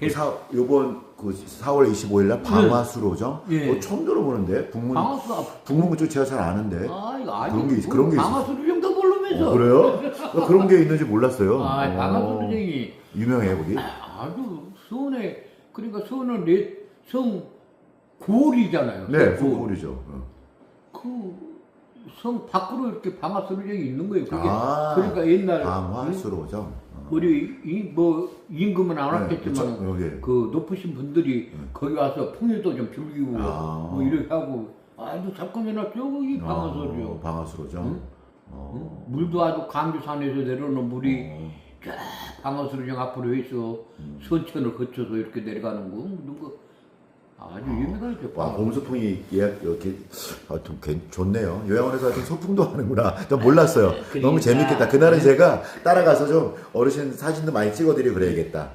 그 사, 요번 그 4월 25일 날 방화수로정 예. 어, 처음 들어보는데 북문 방아수가 북문 그쪽 제가 잘 아는데 아 이거 아니 그런 게 있- 그런 게 있어. 방아수를 정도 모르면서 어, 그래요? 나 그런 게 있는지 몰랐어요. 아 어, 방아수쟁이 유명해 거기. 아주 수원에 그러니까 수원은 내성 고을이잖아요. 네, 고을. 소골이죠. 어. 그성 밖으로 이렇게 방아수로쟁이 있는 거예요. 그게 아, 그러니까 옛날 방화수로정. 어. 우리 이 뭐 임금은 안 네, 왔겠지만 그쵸, 여기. 그 높으신 분들이 거기 와서 풍류도 좀 즐기고 아. 뭐 이렇게 하고 아주 잠깐이나 저기 어, 방아수로죠. 응? 어. 물도 아주 강주산에서 내려오는 물이 어. 쫙 방아수로정 앞으로 해서 음. 선천을 거쳐서 이렇게 내려가는 거 누구 아주 유명하죠. 와, 봄소풍이 예약 이렇게 아, 좀 괜- 좋네요. 요양원에서 하여튼 소풍도 하는구나. 난 몰랐어요. 그러니까. 너무 재밌겠다. 그날은 제가 따라가서 좀 어르신 사진도 많이 찍어드리고 그래야겠다.